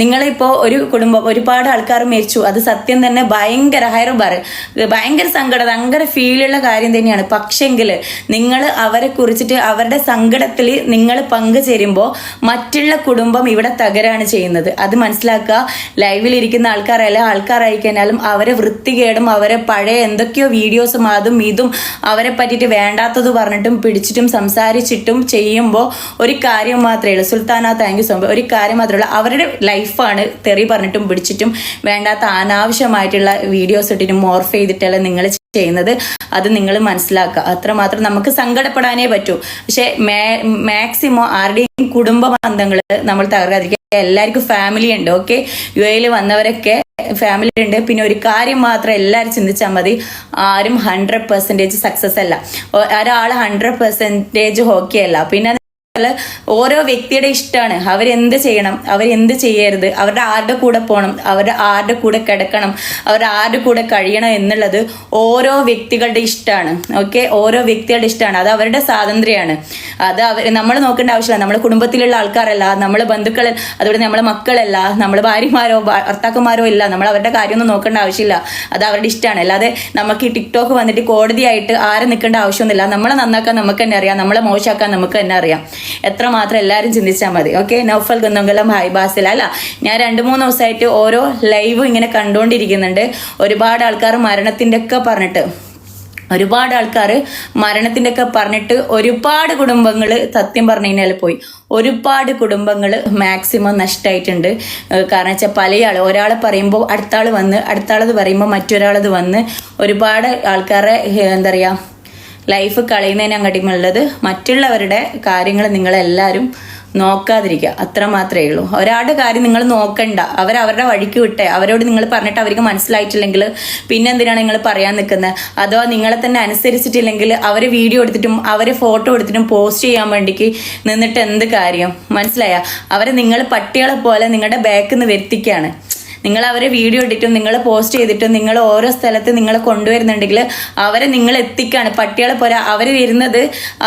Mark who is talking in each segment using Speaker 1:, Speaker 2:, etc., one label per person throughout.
Speaker 1: നിങ്ങളിപ്പോൾ ഒരു കുടുംബം ഒരുപാട് ആൾക്കാർ മരിച്ചു. അത് സത്യം തന്നെ ഭയങ്കര ഹയർ ബാർ ഭയങ്കര സങ്കടം ഭയങ്കര ഫീലുള്ള കാര്യം തന്നെയാണ്. പക്ഷെങ്കിൽ നിങ്ങൾ അവരെ കുറിച്ചിട്ട് അവരുടെ സങ്കടത്തിൽ നിങ്ങൾ പങ്കുചേരുമ്പോൾ മറ്റുള്ള കുടുംബം ഇവിടെ തകരാണ് ചെയ്യുന്നത്. അത് മനസ്സിലാക്കുക. ലൈവിൽ ഇരിക്കുന്ന ആൾക്കാരല്ല ആൾക്കാരായി കഴിഞ്ഞാലും അവരെ വൃത്തികേടും അവരെ പഴയ എന്തൊക്കെയോ വീഡിയോസും അതും ഇതും അവരെ പറ്റിയിട്ട് വേണ്ടാത്തത് പറഞ്ഞിട്ടും പിടിച്ചിട്ടും സംസാരിച്ചിട്ടും ചെയ്യുമ്പോൾ ഒരു കാര്യം മാത്രമേ ഉള്ളൂ. സുൽത്താന താങ്ക് യു സോ ഒരു കാര്യം മാത്രമേ ഉള്ളൂ. അവരുടെ ലൈഫാണ് തെറി പറഞ്ഞിട്ടും പിടിച്ചിട്ടും വേണ്ടാത്ത അനാവശ്യമായിട്ടുള്ള വീഡിയോസ് ഇട്ടിട്ടും മോർഫ് ചെയ്തിട്ടല്ല നിങ്ങൾ ചെയ്യുന്നത്. അത് നിങ്ങൾ മനസ്സിലാക്കുക. അത്രമാത്രം നമുക്ക് സങ്കടപ്പെടാനേ പറ്റൂ. പക്ഷെ മാക്സിമം ആരുടെയും കുടുംബ ബന്ധങ്ങൾ നമ്മൾ തകർക്കാതിരിക്കുക. എല്ലാവർക്കും ഫാമിലി ഉണ്ട് ഓക്കെ യു എയിൽ വന്നവരൊക്കെ ഫാമിലി ഉണ്ട്. പിന്നെ ഒരു കാര്യം മാത്രം എല്ലാവരും ചിന്തിച്ചാൽ മതി. ആരും ഹൺഡ്രഡ് പെർസെന്റേജ് സക്സസ് അല്ല. ഒരാൾ ഹൺഡ്രഡ് പെർസെന്റേജ് ഹോക്കി അല്ല. പിന്നെ അല്ല, ഓരോ വ്യക്തിയുടെ ഇഷ്ടമാണ്. അവരെന്ത് ചെയ്യണം? അവരെന്ത് ചെയ്യരുത്? അവരുടെ ആരുടെ കൂടെ പോകണം അവരുടെ ആരുടെ കൂടെ കിടക്കണം? അവരുടെ ആരുടെ കൂടെ കഴിയണം എന്നുള്ളത് ഓരോ വ്യക്തികളുടെ ഇഷ്ടമാണ്. ഓക്കെ ഓരോ വ്യക്തികളുടെ ഇഷ്ടമാണ്. അത് അവരുടെ സ്വാതന്ത്ര്യമാണ്. അത് അവർ നമ്മൾ നോക്കേണ്ട ആവശ്യമില്ല. നമ്മുടെ കുടുംബത്തിലുള്ള ആൾക്കാരല്ല. നമ്മളെ ബന്ധുക്കൾ അതുപോലെ നമ്മളെ മക്കളല്ല. നമ്മളെ ഭാര്യമാരോ ഭർത്താക്കന്മാരോ ഇല്ല. നമ്മൾ അവരുടെ കാര്യമൊന്നും നോക്കേണ്ട ആവശ്യമില്ല. അത് അവരുടെ ഇഷ്ടമാണ്. അല്ലാതെ നമുക്ക് ഈ ടിക്ടോക്ക് വന്നിട്ട് കോടതിയായിട്ട് ആരെ നിൽക്കേണ്ട ആവശ്യമൊന്നുമില്ല. നമ്മളെ നന്നാക്കാൻ നമുക്ക് തന്നെ അറിയാം. നമ്മളെ മോശമാക്കാൻ നമുക്ക് തന്നെ അറിയാം. എത്ര മാത്രം എല്ലാവരും ചിന്തിച്ചാൽ മതി. Okay Naufal Kunnamkulam hi Basil. അല്ല ഞാൻ രണ്ട് മൂന്ന് ദിവസമായിട്ട് ഓരോ ലൈവ് ഇങ്ങനെ കണ്ടുകൊണ്ടിരിക്കുന്നുണ്ട് ഒരുപാട് ആൾക്കാർ മരണത്തിന്റെ ഒക്കെ പറഞ്ഞിട്ട്. ഒരുപാട് ആൾക്കാർ മരണത്തിന്റെ ഒക്കെ പറഞ്ഞിട്ട് ഒരുപാട് കുടുംബങ്ങൾ സത്യം പറഞ്ഞു കഴിഞ്ഞാൽ പോയി. ഒരുപാട് കുടുംബങ്ങൾ മാക്സിമം നഷ്ടമായിട്ടുണ്ട് കാരണം വെച്ചാൽ പല ആൾ ഒരാളെ പറയുമ്പോൾ അടുത്ത ആൾ വന്ന് അടുത്ത ആളത് പറയുമ്പോൾ മറ്റൊരാളത് വന്ന് ഒരുപാട് ആൾക്കാരെ എന്താ പറയുക ലൈഫ് കളയുന്നതിന് അങ്ങോട്ടുള്ളത് മറ്റുള്ളവരുടെ കാര്യങ്ങൾ നിങ്ങളെല്ലാവരും നോക്കാതിരിക്കുക. അത്ര മാത്രമേ ഉള്ളൂ. ഒരാളുടെ കാര്യം നിങ്ങൾ നോക്കണ്ട. അവർ അവരുടെ വഴിക്ക് വിട്ടെ. അവരോട് നിങ്ങൾ പറഞ്ഞിട്ട് അവർക്ക് മനസ്സിലായിട്ടില്ലെങ്കിൽ പിന്നെ എന്തിനാണ് നിങ്ങൾ പറയാൻ നിൽക്കുന്നത്? അഥവാ നിങ്ങളെ തന്നെ അനുസരിച്ചിട്ടില്ലെങ്കിൽ അവർ വീഡിയോ എടുത്തിട്ടും അവർ ഫോട്ടോ എടുത്തിട്ടും പോസ്റ്റ് ചെയ്യാൻ വേണ്ടിക്ക് നിന്നിട്ട് എന്ത് കാര്യം? മനസ്സിലായ? അവരെ നിങ്ങൾ പട്ടികളെ പോലെ നിങ്ങളുടെ ബാക്കിൽ നിന്ന് വരുത്തിക്കുകയാണ് നിങ്ങൾ അവരെ വീഡിയോ ഇട്ടിട്ടും നിങ്ങൾ പോസ്റ്റ് ചെയ്തിട്ടും നിങ്ങൾ ഓരോ സ്ഥലത്ത് നിങ്ങൾ കൊണ്ടുവരുന്നുണ്ടെങ്കിൽ അവരെ നിങ്ങൾ എത്തിക്കാണ്. പട്ടികളെ പോലെ അവർ വരുന്നത്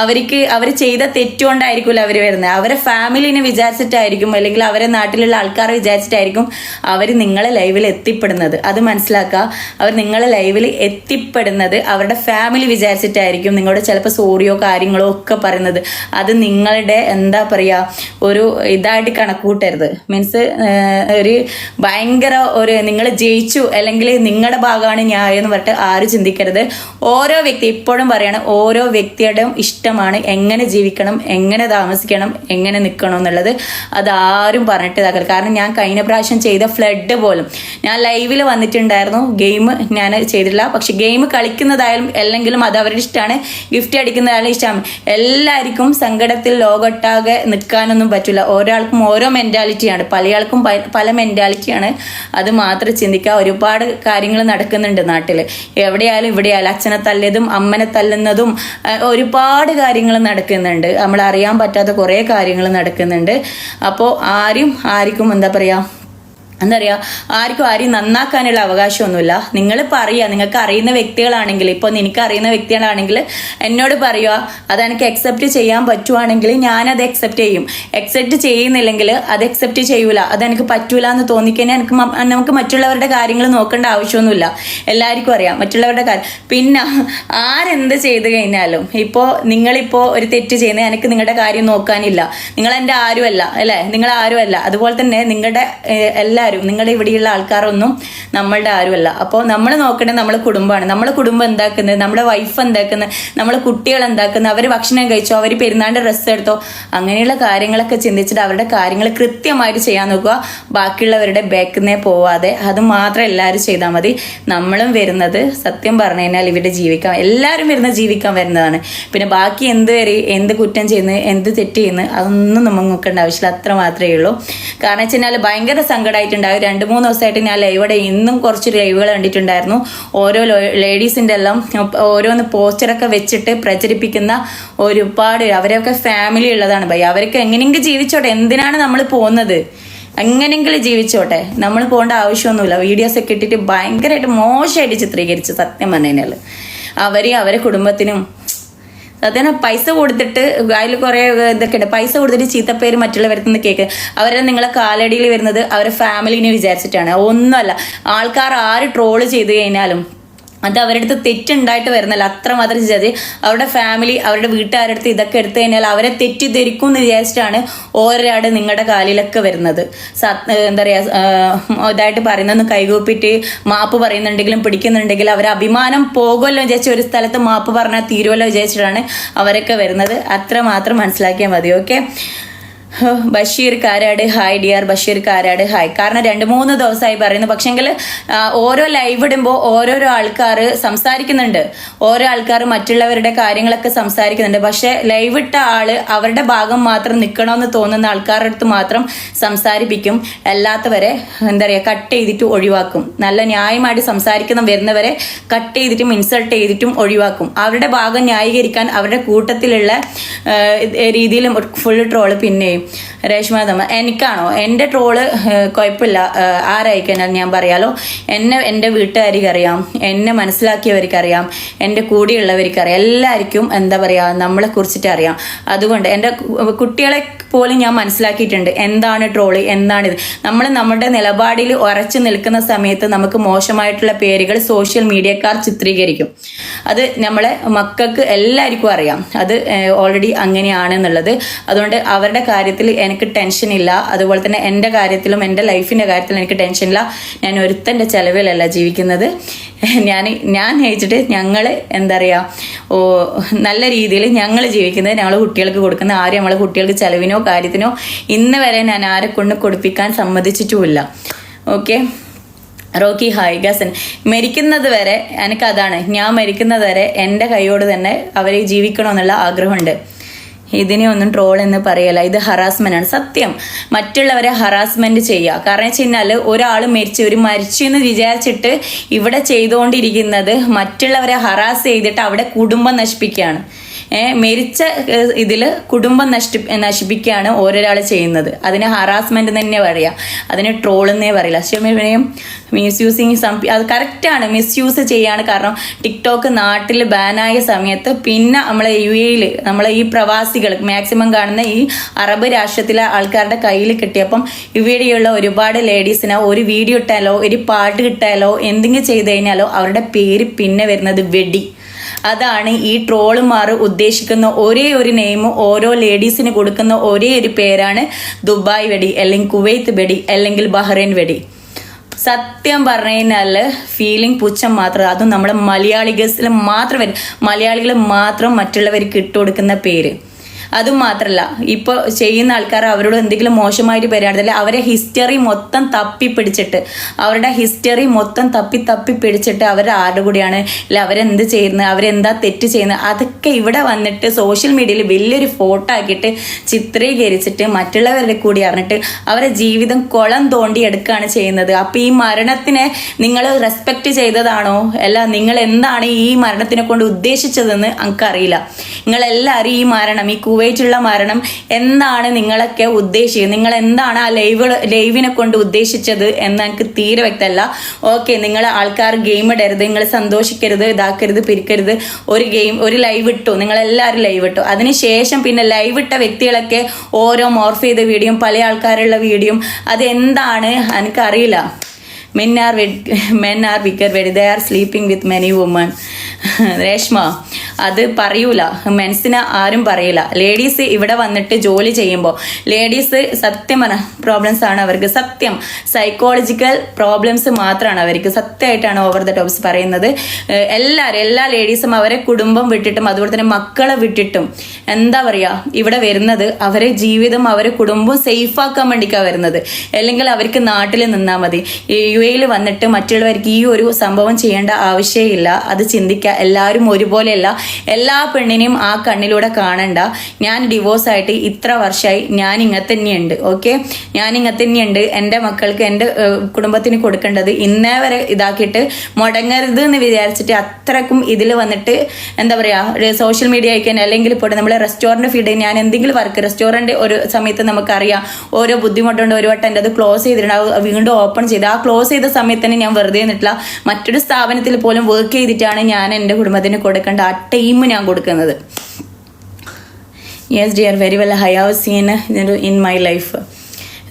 Speaker 1: അവർക്ക് അവർ ചെയ്ത തെറ്റുകൊണ്ടായിരിക്കില്ല അവർ വരുന്നത്. അവരെ ഫാമിലിനെ വിചാരിച്ചിട്ടായിരിക്കും അല്ലെങ്കിൽ അവരെ നാട്ടിലുള്ള ആൾക്കാരെ വിചാരിച്ചിട്ടായിരിക്കും അവർ നിങ്ങളെ ലൈവിൽ എത്തിപ്പെടുന്നത്. അത് മനസ്സിലാക്കുക. അവർ നിങ്ങളെ ലൈവിൽ എത്തിപ്പെടുന്നത് അവരുടെ ഫാമിലി വിചാരിച്ചിട്ടായിരിക്കും. നിങ്ങളുടെ ചിലപ്പോൾ സോറിയോ കാര്യങ്ങളോ ഒക്കെ പറയുന്നത്. അത് നിങ്ങളുടെ എന്താ പറയുക ഒരു ഇതായിട്ട് കണക്കൂട്ടരുത്. മീൻസ് ഒരു ഭയങ്കര ഒരു നിങ്ങൾ ജയിച്ചു അല്ലെങ്കിൽ നിങ്ങളുടെ ഭാഗമാണ് ന്യായം എന്ന് പറഞ്ഞിട്ട് ആരും ചിന്തിക്കരുത്. ഓരോ വ്യക്തി ഇപ്പോഴും പറയാണ് ഓരോ വ്യക്തിയുടെയും ഇഷ്ടമാണ് എങ്ങനെ ജീവിക്കണം എങ്ങനെ താമസിക്കണം എങ്ങനെ നിൽക്കണം എന്നുള്ളത് അത് ആരും പറഞ്ഞിട്ട് ഇതാക്കരുത്. കാരണം ഞാൻ കഴിഞ്ഞ പ്രാവശ്യം ചെയ്ത ഫ്ലഡ് പോലും ഞാൻ ലൈവിൽ വന്നിട്ടുണ്ടായിരുന്നു. ഗെയിം ഞാൻ ചെയ്തിട്ടില്ല. പക്ഷെ ഗെയിം കളിക്കുന്നതായാലും അല്ലെങ്കിലും അത് അവരുടെ ഇഷ്ടമാണ്. ഗിഫ്റ്റ് അടിക്കുന്നതായാലും ഇഷ്ടമാണ്. എല്ലാവർക്കും സങ്കടത്തിൽ ലോകൊട്ടാകെ നിൽക്കാനൊന്നും പറ്റില്ല. ഓരോ ആൾക്കും ഓരോ മെന്റാലിറ്റിയാണ് പല ആൾക്കും പല മെന്റാലിറ്റിയാണ് അത് മാത്രം ചിന്തിക്കുക ഒരുപാട് കാര്യങ്ങൾ നടക്കുന്നുണ്ട് നാട്ടിൽ എവിടെയായാലും ഇവിടെയായാലും അച്ഛനെ തല്ലിയതും അമ്മനെ തല്ലുന്നതും ഒരുപാട് കാര്യങ്ങൾ നടക്കുന്നുണ്ട്. നമ്മൾ അറിയാൻ പറ്റാത്ത കുറേ കാര്യങ്ങൾ നടക്കുന്നുണ്ട്. അപ്പോൾ ആരും ആർക്കും എന്താ പറയുക എന്താ പറയുക ആർക്കും ആരെയും നന്നാക്കാനുള്ള അവകാശമൊന്നുമില്ല. നിങ്ങൾ പറയുക നിങ്ങൾക്ക് അറിയുന്ന വ്യക്തികളാണെങ്കിൽ ഇപ്പോൾ നിനക്ക് അറിയുന്ന വ്യക്തികളാണെങ്കിൽ എന്നോട് പറയുക അത് എനിക്ക് അക്സെപ്റ്റ് ചെയ്യാൻ പറ്റുവാണെങ്കിൽ ഞാനത് അക്സെപ്റ്റ് ചെയ്യും. അക്സെപ്റ്റ് ചെയ്യുന്നില്ലെങ്കിൽ അത് അക്സെപ്റ്റ് ചെയ്യൂല. അത് എനിക്ക് പറ്റൂല എന്ന് തോന്നിക്കഴിഞ്ഞാൽ എനിക്ക് നമുക്ക് മറ്റുള്ളവരുടെ കാര്യങ്ങൾ നോക്കേണ്ട ആവശ്യമൊന്നുമില്ല. എല്ലാവർക്കും അറിയാം മറ്റുള്ളവരുടെ കാര്യം പിന്നെ ആരെന്ത് ചെയ്ത് കഴിഞ്ഞാലും ഇപ്പോൾ നിങ്ങളിപ്പോൾ ഒരു തെറ്റ് ചെയ്യുന്നത് എനിക്ക് നിങ്ങളുടെ കാര്യം നോക്കാനില്ല. നിങ്ങൾ എന്റെ ആരുമല്ല അല്ലേ? നിങ്ങൾ ആരുമല്ല. അതുപോലെ തന്നെ നിങ്ങളുടെ ഏഹ്, എല്ലാവരും നിങ്ങളുടെ ഇവിടെയുള്ള ആൾക്കാരൊന്നും നമ്മളുടെ ആരുമല്ല. അപ്പോൾ നമ്മൾ നോക്കേണ്ടത് നമ്മളെ കുടുംബമാണ്. നമ്മളെ കുടുംബം എന്താക്കുന്നത്? നമ്മുടെ വൈഫ് എന്താക്കുന്നത്? നമ്മളെ കുട്ടികൾ എന്താക്കുന്നത്? അവർ ഭക്ഷണം കഴിച്ചോ? അവർ പെരുന്നാളിന്റെ ഡ്രസ്സ് എടുത്തോ? അങ്ങനെയുള്ള കാര്യങ്ങളൊക്കെ ചിന്തിച്ചിട്ട് അവരുടെ കാര്യങ്ങൾ കൃത്യമായിട്ട് ചെയ്യാൻ നോക്കുക. ബാക്കിയുള്ളവരുടെ ബാക്കിന്നേ പോവാതെ അത് മാത്രം എല്ലാവരും ചെയ്താൽ മതി. നമ്മളും വരുന്നത് സത്യം പറഞ്ഞു കഴിഞ്ഞാൽ ഇവിടെ ജീവിക്കാൻ എല്ലാവരും വരുന്ന ജീവിക്കാൻ വരുന്നതാണ്. പിന്നെ ബാക്കി എന്ത് വരെ എന്ത് കുറ്റം ചെയ്യുന്നത് എന്ത് തെറ്റ് ചെയ്യുന്നു അതൊന്നും നമ്മൾ നോക്കേണ്ട ആവശ്യമില്ല. അത്ര മാത്രമേ ഉള്ളൂ. കാരണം വെച്ച് കഴിഞ്ഞാൽ ഭയങ്കര സങ്കടമായിട്ടുണ്ടാവും രണ്ട് മൂന്ന് ദിവസമായിട്ട് ഞാൻ ലൈവോടെ ഇന്നും കുറച്ച് ലൈവുകൾ കണ്ടിട്ടുണ്ടായിരുന്നു. ഓരോ ലേഡീസിന്റെ എല്ലാം ഓരോന്ന് പോസ്റ്ററൊക്കെ വെച്ചിട്ട് പ്രചരിപ്പിക്കുന്ന ഒരുപാട് അവരൊക്കെ ഫാമിലി ഉള്ളതാണ്. ഭയ അവർക്ക് എങ്ങനെയെങ്കിലും ജീവിച്ചോട്ടെ. എന്തിനാണ് നമ്മൾ പോകുന്നത്? എങ്ങനെയെങ്കിലും ജീവിച്ചോട്ടെ. നമ്മൾ പോകേണ്ട ആവശ്യമൊന്നുമില്ല. വീഡിയോസ് ഒക്കെ ഇട്ടിട്ട് ഭയങ്കരമായിട്ട് മോശമായിട്ട് ചിത്രീകരിച്ച് സത്യം പറഞ്ഞു കഴിഞ്ഞാൽ അവരെയും അവരെ കുടുംബത്തിനും അതിന് പൈസ കൊടുത്തിട്ട് അതിൽ കുറേ ഇതൊക്കെ ഉണ്ട് പൈസ കൊടുത്തിട്ട് ചീത്തപ്പേര് മറ്റുള്ളവരിൽ നിന്ന് കേക്ക്. അവരെ നിങ്ങളെ കാലടിയിൽ വരുന്നത് അവരെ ഫാമിലിനെ വിചാരിച്ചിട്ടാണ്. ഒന്നുമല്ല. ആൾക്കാർ ആര് ട്രോൾ ചെയ്ത് കഴിഞ്ഞാലും അത് അവരുടെ അടുത്ത് തെറ്റുണ്ടായിട്ട് വരുന്നില്ല. അത്രമാത്രം ചെയ്തത് അവരുടെ ഫാമിലി അവരുടെ വീട്ടുകാരുടെ അടുത്ത് ഇതൊക്കെ എടുത്തു കഴിഞ്ഞാൽ അവരെ തെറ്റിദ്ധരിക്കും എന്ന് വിചാരിച്ചിട്ടാണ് ഓരോരാട് നിങ്ങളുടെ കാലിലൊക്കെ വരുന്നത്. എന്താ പറയുക ഇതായിട്ട് പറയുന്നതെന്ന് കൈകൂപ്പിട്ട് മാപ്പ് പറയുന്നുണ്ടെങ്കിലും പിടിക്കുന്നുണ്ടെങ്കിലും അവരെ അഭിമാനം പോകുമല്ലോ വിചാരിച്ച് ഒരു സ്ഥലത്ത് മാപ്പ് പറഞ്ഞാൽ തീരുമല്ലോ വിചാരിച്ചിട്ടാണ് അവരൊക്കെ വരുന്നത്. അത്ര മാത്രം മനസ്സിലാക്കിയാൽ മതി okay Basheer Karad hi dear Basheer Karad hi. കാരണം രണ്ട് മൂന്ന് ദിവസമായി പറയുന്നു. പക്ഷെങ്കിൽ ഓരോ ലൈവ് ഇടുമ്പോൾ ഓരോരോ ആൾക്കാർ സംസാരിക്കുന്നുണ്ട്. ഓരോ ആൾക്കാർ മറ്റുള്ളവരുടെ കാര്യങ്ങളൊക്കെ സംസാരിക്കുന്നുണ്ട്. പക്ഷെ ലൈവ് ഇട്ട ആൾ അവരുടെ ഭാഗം മാത്രം നിൽക്കണമെന്ന് തോന്നുന്ന ആൾക്കാരുടെ അടുത്ത് മാത്രം സംസാരിപ്പിക്കും. അല്ലാത്തവരെ എന്താ പറയുക കട്ട് ചെയ്തിട്ട് ഒഴിവാക്കും. നല്ല ന്യായമായിട്ട് സംസാരിക്കുന്ന വരുന്നവരെ കട്ട് ചെയ്തിട്ടും ഇൻസൾട്ട് ചെയ്തിട്ടും ഒഴിവാക്കും. അവരുടെ ഭാഗം ന്യായീകരിക്കാൻ അവരുടെ കൂട്ടത്തിലുള്ള രീതിയിലും ഫുൾ ട്രോൾ പിന്നെയും. രേഷ്മ തമ്മ. എനിക്കാണോ? എന്റെ ട്രോൾ കുഴപ്പമില്ല ആരായിക്കഴിഞ്ഞാൽ ഞാൻ പറയാലോ. എന്നെ എന്റെ വീട്ടുകാർക്ക് അറിയാം എന്നെ മനസ്സിലാക്കിയവർക്കറിയാം. എന്റെ കൂടെയുള്ളവർക്ക് അറിയാം എല്ലാവർക്കും എന്താ പറയുക നമ്മളെ കുറിച്ചിട്ട് അറിയാം. അതുകൊണ്ട് എന്റെ കുട്ടികളെ പോലും ഞാൻ മനസ്സിലാക്കിയിട്ടുണ്ട്. എന്താണ് ട്രോൾ? എന്താണിത്? നമ്മൾ നമ്മുടെ നിലപാടിൽ ഉറച്ചു നിൽക്കുന്ന സമയത്ത് നമുക്ക് മോശമായിട്ടുള്ള പേരുകൾ സോഷ്യൽ മീഡിയക്കാർ ചിത്രീകരിക്കും. അത് നമ്മളെ മക്കൾക്ക് എല്ലാവർക്കും അറിയാം. അത് ഓൾറെഡി അങ്ങനെയാണെന്നുള്ളത് അതുകൊണ്ട് അവരുടെ കാര്യത്തിൽ എനിക്ക് ടെൻഷൻ ഇല്ല. അതുപോലെ തന്നെ എന്റെ കാര്യത്തിലും എന്റെ ലൈഫിന്റെ കാര്യത്തിലും എനിക്ക് ടെൻഷൻ ഇല്ല. ഞാൻ ഒരുത്തന്റെ ചിലവിലല്ല ജീവിക്കുന്നത്. ഞാൻ ഞാൻ ജയിച്ചിട്ട് ഞങ്ങൾ എന്താ പറയുക ഓ നല്ല രീതിയിൽ ഞങ്ങൾ ജീവിക്കുന്നത് ഞങ്ങൾ കുട്ടികൾക്ക് കൊടുക്കുന്ന ആരും നമ്മളെ കുട്ടികൾക്ക് ചിലവിനോ കാര്യത്തിനോ ഇന്ന് വരെ ഞാൻ ആരെ കൊണ്ട് കൊടുപ്പിക്കാൻ സമ്മതിച്ചിട്ടുമില്ല. ഓക്കെ റോക്കി ഹായ് ഗസൻ. മരിക്കുന്നത് വരെ എനിക്കതാണ് ഞാൻ മരിക്കുന്നത് വരെ എന്റെ കൈയോട് തന്നെ അവരെ ജീവിക്കണമെന്നുള്ള ആഗ്രഹമുണ്ട്. ഇതിനെ ഒന്നും ട്രോൾ എന്ന് പറയല ഇത് ഹറാസ്മെന്റ് ആണ്. സത്യം. മറ്റുള്ളവരെ ഹറാസ്മെന്റ് ചെയ്യുക. കാരണം വെച്ച് കഴിഞ്ഞാൽ ഒരാൾ മരിച്ചു ഒരു മരിച്ചു എന്ന് വിചാരിച്ചിട്ട് ഇവിടെ ചെയ്തുകൊണ്ടിരിക്കുന്നത് മറ്റുള്ളവരെ ഹറാസ് ചെയ്തിട്ട് അവിടെ കുടുംബം നശിപ്പിക്കുകയാണ്. മരിച്ച ഇതിൽ കുടുംബം നഷ്ടി നശിപ്പിക്കുകയാണ് ഓരോരാൾ ചെയ്യുന്നത്. അതിന് ഹറാസ്മെന്റ് തന്നെ പറയാം. അതിന് ട്രോൾ എന്നേ പറയില്ല. ശരിയും മിസ്യൂസിങ് സം അത് കറക്റ്റാണ് മിസ്യൂസ് ചെയ്യാണ് കാരണം ടിക്ടോക്ക് നാട്ടിൽ ബാനായ സമയത്ത് പിന്നെ നമ്മളെ യു എയിൽ നമ്മളെ ഈ പ്രവാസികൾ മാക്സിമം കാണുന്ന ഈ അറബ് രാഷ്ട്രത്തിലെ ആൾക്കാരുടെ കയ്യിൽ കിട്ടിയപ്പം ഇവിടെയുള്ള ഒരുപാട് ലേഡീസിന് ഒരു വീഡിയോ ഇട്ടാലോ ഒരു പാട്ട് കിട്ടാലോ എന്തെങ്കിലും ചെയ്ത് കഴിഞ്ഞാലോ അവരുടെ പേര് പിന്നെ വരുന്നത് വെടി. അതാണ് ഈ ട്രോളുമാർ ഉദ്ദേശിക്കുന്ന ഒരേ ഒരു നെയിം ഓരോ ലേഡീസിന് കൊടുക്കുന്ന ഒരേ ഒരു പേരാണ് ദുബായ് വെടി അല്ലെങ്കിൽ കുവൈത്ത് വെടി അല്ലെങ്കിൽ ബഹ്റൈൻ വെടി. സത്യം പറഞ്ഞു ഫീലിംഗ് പുച്ഛം മാത്രം അതും നമ്മുടെ മലയാളികസിൽ മാത്രം മലയാളികൾ മാത്രം മറ്റുള്ളവർക്ക് ഇട്ടുകൊടുക്കുന്ന പേര്. അതും മാത്രല്ല ഇപ്പോൾ ചെയ്യുന്ന ആൾക്കാർ അവരോട് എന്തെങ്കിലും മോശമായിട്ട് പെരുമാറുന്നില്ല അവരെ ഹിസ്റ്ററി മൊത്തം തപ്പി പിടിച്ചിട്ട് അവരുടെ ഹിസ്റ്ററി മൊത്തം തപ്പി തപ്പി പിടിച്ചിട്ട് അവർ ആരുടെ കൂടിയാണ്? ഇല്ല അവരെന്ത് ചെയ്യുന്നത്? അവരെന്താ തെറ്റ് ചെയ്യുന്നത്? അതൊക്കെ ഇവിടെ വന്നിട്ട് സോഷ്യൽ മീഡിയയിൽ വലിയൊരു ഫോട്ടോ ആക്കിയിട്ട് ചിത്രീകരിച്ചിട്ട് മറ്റുള്ളവരുടെ കൂടി അറിഞ്ഞിട്ട് അവരെ ജീവിതം കുളം തോണ്ടി എടുക്കുകയാണ് ചെയ്യുന്നത്. അപ്പം ഈ മരണത്തിനെ നിങ്ങൾ റെസ്പെക്ട് ചെയ്തതാണോ? അല്ല നിങ്ങൾ എന്താണ് ഈ മരണത്തിനെ കൊണ്ട് ഉദ്ദേശിച്ചതെന്ന് അറിയില്ല നിങ്ങളെല്ലാവരും ഈ മരണം ഈ കുവൈറ്റുള്ള മരണം എന്താണ് നിങ്ങളൊക്കെ ഉദ്ദേശിക്കുന്നത് നിങ്ങൾ എന്താണ് ആ ലൈവ് ലൈവിനെ കൊണ്ട് ഉദ്ദേശിച്ചത് എന്ന് എനിക്ക് തീരെ വ്യക്തമല്ല. ഓക്കെ നിങ്ങൾ ആൾക്കാർ ഗെയിം ഇടരുത് നിങ്ങൾ സന്തോഷിക്കരുത് ഇതാക്കരുത് പിരിക്കരുത്. ഒരു ഗെയിം ഒരു ലൈവ് ഇട്ടു. നിങ്ങൾ എല്ലാവരും ലൈവ് ഇട്ടു. അതിനുശേഷം പിന്നെ ലൈവ് ഇട്ട വ്യക്തികളൊക്കെ ഓരോ മോർഫ് ചെയ്ത വീഡിയോയും പല ആൾക്കാരുള്ള വീഡിയോയും അത് എന്താണ് എനിക്കറിയില്ല. ആർ മെൻ ആർ വിക്കർ വെടി they are sleeping with many women Reshma അത് പറയൂല. മെൻസിന് ആരും പറയില്ല. ലേഡീസ് ഇവിടെ വന്നിട്ട് ജോലി ചെയ്യുമ്പോൾ ലേഡീസ് സത്യം പ്രോബ്ലംസ് ആണ് അവർക്ക്. സത്യം. സൈക്കോളജിക്കൽ പ്രോബ്ലംസ് മാത്രമാണ് അവർക്ക്. സത്യമായിട്ടാണ് ഓവർ ദ ടോപ്സ് പറയുന്നത്. എല്ലാവരും എല്ലാ ലേഡീസും അവരെ കുടുംബം വിട്ടിട്ടും അതുപോലെ തന്നെ മക്കളെ വിട്ടിട്ടും. എന്താ പറയുക ഇവിടെ വരുന്നത് അവരെ ജീവിതം അവരെ കുടുംബം സേഫാക്കാൻ വേണ്ടിയിട്ടാണ് വരുന്നത്. അല്ലെങ്കിൽ അവർക്ക് നാട്ടിൽ നിന്നാൽ മതി. യു എയിൽ വന്നിട്ട് മറ്റുള്ളവർക്ക് ഈ ഒരു സംഭവം ചെയ്യേണ്ട ആവശ്യമില്ല. അത് ചിന്തിക്കുക എല്ലാവരും ഒരുപോലെയല്ല. എല്ലാ പെണ്ണിനെയും ആ കണ്ണിലൂടെ കാണണ്ട. ഞാൻ ഡിവോഴ്സ് ആയിട്ട് ഇത്ര വർഷമായി ഞാൻ ഇങ്ങനെ തന്നെയുണ്ട്. ഓക്കെ ഞാൻ ഇങ്ങനെ തന്നെയുണ്ട്. എന്റെ മക്കൾക്ക് എന്റെ കുടുംബത്തിന് കൊടുക്കേണ്ടത് ഇന്നേ വരെ ഇതാക്കിയിട്ട് മുടങ്ങരുത് എന്ന് വിചാരിച്ചിട്ട് അത്രക്കും ഇതിൽ വന്നിട്ട് എന്താ പറയുക സോഷ്യൽ മീഡിയ അയക്കാൻ അല്ലെങ്കിൽ ഇപ്പോൾ നമ്മളെ റെസ്റ്റോറന്റ് ഫീഡ് ഞാൻ എന്തെങ്കിലും വർക്ക് റെസ്റ്റോറന്റ് ഒരു സമയത്ത് നമുക്കറിയാം. ഓരോ ബുദ്ധിമുട്ടുണ്ട് ഒരു വട്ടം എന്റെ അത് ക്ലോസ് ചെയ്തിട്ടുണ്ടാവും വീണ്ടും ഓപ്പൺ ചെയ്ത്. ആ ക്ലോസ് ചെയ്ത സമയത്ത് തന്നെ ഞാൻ വെറുതെ നിന്നിട്ടില്ല. മറ്റൊരു സ്ഥാപനത്തിൽ പോലും വർക്ക് ചെയ്തിട്ടാണ് ഞാൻ എന്റെ കുടുംബത്തിന് കൊടുക്കേണ്ട ആ ടൈം ഞാൻ കൊടുക്കുന്നത്. Yes are very well I have seen in my life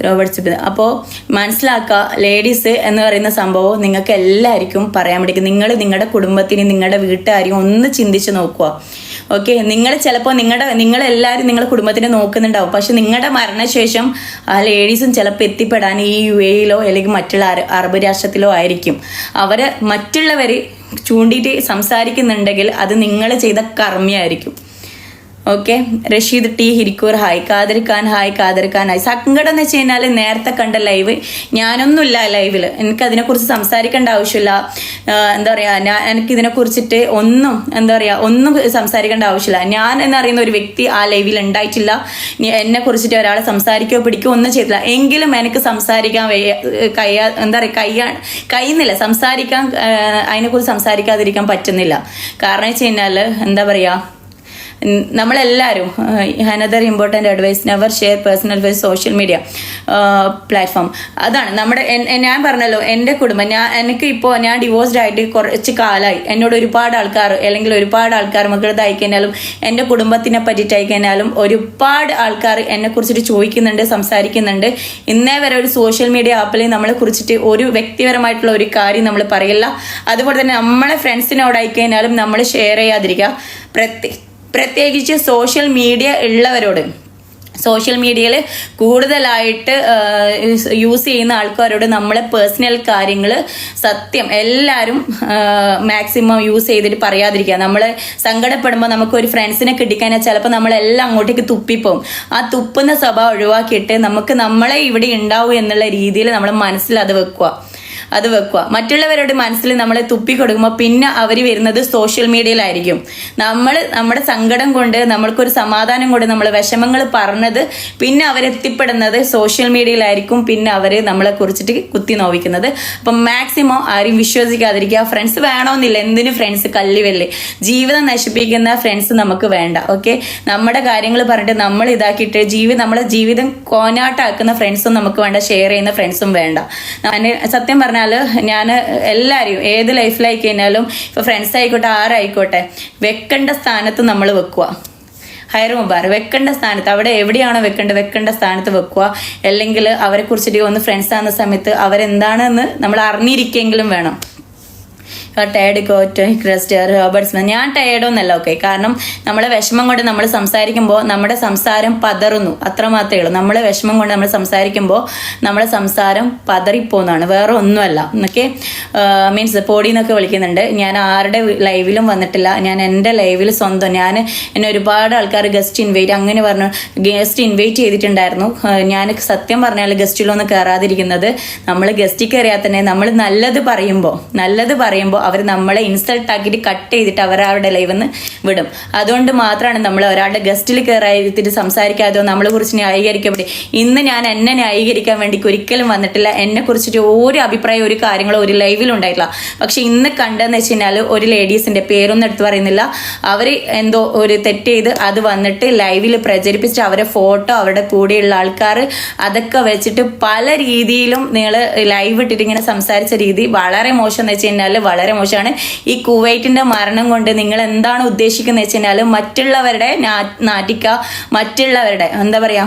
Speaker 1: Robert അപ്പോൾ മനസ്സിലാക്കുക ലേഡീസ് എന്ന് പറയുന്ന സംഭവം നിങ്ങൾക്ക് എല്ലാവർക്കും പറയാൻ പറ്റും. നിങ്ങൾ നിങ്ങളുടെ കുടുംബത്തിനെയും നിങ്ങളുടെ വീട്ടുകാരെയും ഒന്ന് ചിന്തിച്ച് നോക്കുക. ഓക്കെ നിങ്ങൾ ചിലപ്പോൾ നിങ്ങളുടെ നിങ്ങളെല്ലാവരും നിങ്ങളുടെ കുടുംബത്തിനെ നോക്കുന്നുണ്ടാവും. പക്ഷെ നിങ്ങളുടെ മരണശേഷം ആ ലേഡീസും ചിലപ്പോൾ എത്തിപ്പെടാൻ ഈ യു എയിലോ അല്ലെങ്കിൽ മറ്റുള്ള അറബ് രാഷ്ട്രത്തിലോ ആയിരിക്കും. അവർ മറ്റുള്ളവർ ചൂണ്ടിയിട്ട് സംസാരിക്കുന്നുണ്ടെങ്കിൽ അത് നിങ്ങൾ ചെയ്ത കർമ്മയായിരിക്കും. Okay Rasheed T Hirikkur. Hi. Kader Khan. Hi. Kader Khan. Hi. സങ്കടം എന്ന് വെച്ച് കഴിഞ്ഞാൽ നേരത്തെ കണ്ട ലൈവ് ഞാനൊന്നുമില്ല ലൈവിൽ എനിക്ക് അതിനെക്കുറിച്ച് സംസാരിക്കേണ്ട ആവശ്യമില്ല. എന്താ പറയുക ഞാൻ എനിക്ക് ഇതിനെക്കുറിച്ചിട്ട് ഒന്നും എന്താ പറയുക ഒന്നും സംസാരിക്കേണ്ട ആവശ്യമില്ല. ഞാൻ എന്നറിയുന്ന ഒരു വ്യക്തി ആ ലൈവിൽ ഉണ്ടായിട്ടില്ല. എന്നെ കുറിച്ചിട്ട് ഒരാളെ സംസാരിക്കുകയോ പിടിക്കുകയോ ഒന്നും ചെയ്തില്ല എങ്കിലും എനിക്ക് സംസാരിക്കാൻ കയ്യാ എന്താ പറയുക കയ്യാ കഴിയുന്നില്ല സംസാരിക്കാൻ അതിനെക്കുറിച്ച് സംസാരിക്കാതിരിക്കാൻ പറ്റുന്നില്ല. കാരണം വെച്ച് കഴിഞ്ഞാൽ എന്താ പറയുക നമ്മളെല്ലാവരും another important advice never share personal with social media platform അതാണ് നമ്മുടെ ഞാൻ പറഞ്ഞല്ലോ എന്റെ കുടുംബം ഞാൻ എനിക്ക് ഇപ്പോൾ ഞാൻ ഡിവോഴ്സ്ഡ് ആയിട്ട് കുറച്ച് കാലമായി എന്നോട് ഒരുപാട് ആൾക്കാർ അല്ലെങ്കിൽ ഒരുപാട് ആൾക്കാർ മക്കളത് അയക്കഴിഞ്ഞാലും എന്റെ കുടുംബത്തിനെ പറ്റിയിട്ട് അയക്കഴിഞ്ഞാലും ഒരുപാട് ആൾക്കാർ എന്നെ കുറിച്ചിട്ട് ചോദിക്കുന്നുണ്ട് സംസാരിക്കുന്നുണ്ട്. ഇന്നേ വരെ ഒരു സോഷ്യൽ മീഡിയ ആപ്പിൽ നമ്മളെ കുറിച്ചിട്ട് ഒരു വ്യക്തിപരമായിട്ടുള്ള ഒരു കാര്യം നമ്മൾ പറയില്ല. അതുപോലെ തന്നെ നമ്മളെ ഫ്രണ്ട്സിനോട് അയക്കഴിഞ്ഞാലും നമ്മൾ ഷെയർ ചെയ്യാതിരിക്കുക. പ്രത്യേക പ്രത്യേകിച്ച് സോഷ്യൽ മീഡിയ ഉള്ളവരോട്. സോഷ്യൽ മീഡിയയിൽ കൂടുതലായിട്ട് യൂസ് ചെയ്യുന്ന ആൾക്കാരോട് നമ്മളെ പേഴ്സണൽ കാര്യങ്ങൾ സത്യം എല്ലാവരും മാക്സിമം യൂസ് ചെയ്തിട്ട് പറയാതിരിക്കുക. നമ്മൾ സങ്കടപ്പെടുമ്പോൾ നമുക്ക് ഒരു ഫ്രണ്ട്സിനെ കിട്ടിക്കഴിഞ്ഞാൽ ചിലപ്പോൾ നമ്മളെല്ലാം അങ്ങോട്ടേക്ക് തുപ്പിപ്പോവും. ആ തുപ്പുന്ന സ്വഭാവം ഒഴിവാക്കിയിട്ട് നമുക്ക് നമ്മളെ ഇവിടെ ഉണ്ടാവും എന്നുള്ള രീതിയിൽ നമ്മൾ മനസ്സിൽ അത് വെക്കുക. അത് വെക്കുക. മറ്റുള്ളവരുടെ മനസ്സിൽ നമ്മളെ തുപ്പി കൊടുക്കുമ്പോൾ പിന്നെ അവർ വരുന്നത് സോഷ്യൽ മീഡിയയിലായിരിക്കും നമ്മൾ നമ്മുടെ സങ്കടം കൊണ്ട് നമ്മൾക്കൊരു സമാധാനം കൊണ്ട് നമ്മൾ വിഷമങ്ങൾ പറഞ്ഞത് പിന്നെ അവരെത്തിപ്പെടുന്നത് സോഷ്യൽ മീഡിയയിലായിരിക്കും പിന്നെ അവർ നമ്മളെ കുറിച്ചിട്ട് കുത്തി നോവിക്കുന്നത്. അപ്പം മാക്സിമം ആരും വിശ്വസിക്കാതിരിക്കുക. ഫ്രണ്ട്സ് വേണമെന്നില്ല എന്തിനു ഫ്രണ്ട്സ് കല്ലിവല്ലേ ജീവിതം നശിപ്പിക്കുന്ന ഫ്രണ്ട്സ് നമുക്ക് വേണ്ട. ഓക്കെ നമ്മുടെ കാര്യങ്ങൾ പറഞ്ഞിട്ട് നമ്മൾ ഇതാക്കിയിട്ട് ജീവിതം നമ്മളെ ജീവിതം കോനാട്ടാക്കുന്ന ഫ്രണ്ട്സും നമുക്ക് വേണ്ട. ഷെയർ ചെയ്യുന്ന ഫ്രണ്ട്സും വേണ്ട. സത്യം പറഞ്ഞാൽ ഞാൻ എല്ലാവരെയും ഏത് ലൈഫിലായി കഴിഞ്ഞാലും ഇപ്പോൾ ഫ്രണ്ട്സ് ആയിക്കോട്ടെ ആരായിക്കോട്ടെ വെക്കേണ്ട സ്ഥാനത്ത് നമ്മൾ വെക്കുക ഹയർ മുബാർ വെക്കേണ്ട സ്ഥാനത്ത് അവിടെ എവിടെയാണോ വെക്കേണ്ടത് വെക്കേണ്ട സ്ഥാനത്ത് വെക്കുക അല്ലെങ്കിൽ അവരെ കുറിച്ചിട്ട് ഒന്ന് ഫ്രണ്ട്സ് ആകുന്ന സമയത്ത് അവരെന്താണെന്ന് നമ്മൾ അറിഞ്ഞിരിക്കെങ്കിലും വേണം. ടയർഡ് കോറ്റ് ക്രസ്റ്റ് റോബർട്ട്സ്മാൻ ഞാൻ ടയർഡൊന്നല്ല ഓക്കെ കാരണം നമ്മളെ വിഷമം കൊണ്ട് നമ്മൾ സംസാരിക്കുമ്പോൾ നമ്മുടെ സംസാരം പതറുന്നു. അത്ര മാത്രമേ ഉള്ളൂ. നമ്മളെ വിഷമം കൊണ്ട് നമ്മൾ സംസാരിക്കുമ്പോൾ നമ്മളെ സംസാരം പതറിപ്പോന്നാണ്. വേറെ ഒന്നുമല്ല. എന്നൊക്കെ മീൻസ് പോടി എന്നൊക്കെ വിളിക്കുന്നുണ്ട്. ഞാൻ ആരുടെ ലൈവിലും വന്നിട്ടില്ല. ഞാൻ എന്റെ ലൈവിൽ സ്വന്തം. ഞാൻ എന്നെ ഒരുപാട് ആൾക്കാർ ഗസ്റ്റ് ഇൻവൈറ്റ് അങ്ങനെ പറഞ്ഞു ഗസ്റ്റ് ഇൻവൈറ്റ് ചെയ്തിട്ടുണ്ടായിരുന്നു. ഞാൻ സത്യം പറഞ്ഞാൽ ഗസ്റ്റിലൊന്നും കയറാതിരിക്കുന്നത് നമ്മൾ ഗസ്റ്റിൽ കയറിയാൽ തന്നെ നമ്മൾ നല്ലത് പറയുമ്പോൾ നല്ലത് പറയുമ്പോൾ അവർ നമ്മളെ ഇൻസൾട്ട് ആക്കിയിട്ട് കട്ട് ചെയ്തിട്ട് അവർ ലൈവിൽ നിന്ന് വിടും. അതുകൊണ്ട് മാത്രമാണ് നമ്മൾ ഒരാളുടെ ഗസ്റ്റിൽ കയറായിരുത്തിട്ട് സംസാരിക്കാതോ നമ്മളെ കുറിച്ച് ന്യായീകരിക്കാൻ വേണ്ടി. ഇന്ന് ഞാൻ എന്നെ ന്യായീകരിക്കാൻ വേണ്ടി ഒരിക്കലും വന്നിട്ടില്ല. എന്നെ കുറിച്ചിട്ട് ഒരു അഭിപ്രായം ഒരു കാര്യങ്ങളോ ഒരു ലൈവിലും ഉണ്ടായിട്ടില്ല. പക്ഷെ ഇന്ന് കണ്ടെന്ന് വെച്ച് കഴിഞ്ഞാൽ ഒരു ലേഡീസിന്റെ പേരൊന്നും എടുത്തു പറയുന്നില്ല. അവർ എന്തോ ഒരു തെറ്റ് ചെയ്ത് അത് വന്നിട്ട് ലൈവിൽ പ്രചരിപ്പിച്ച് അവരെ ഫോട്ടോ അവരുടെ കൂടെയുള്ള ആൾക്കാർ അതൊക്കെ വെച്ചിട്ട് പല രീതിയിലും നിങ്ങൾ ലൈവ് ഇട്ടിട്ട് ഇങ്ങനെ സംസാരിച്ച രീതി വളരെ മോശം എന്ന് വെച്ച് കഴിഞ്ഞാൽ വളരെ മോശമാണ്. ഈ കുവൈറ്റിന്റെ മരണം കൊണ്ട് നിങ്ങൾ എന്താണ് ഉദ്ദേശിക്കുന്നത് വെച്ച് കഴിഞ്ഞാൽ മറ്റുള്ളവരുടെ നാട്ടിക്ക മറ്റുള്ളവരുടെ എന്താ പറയാ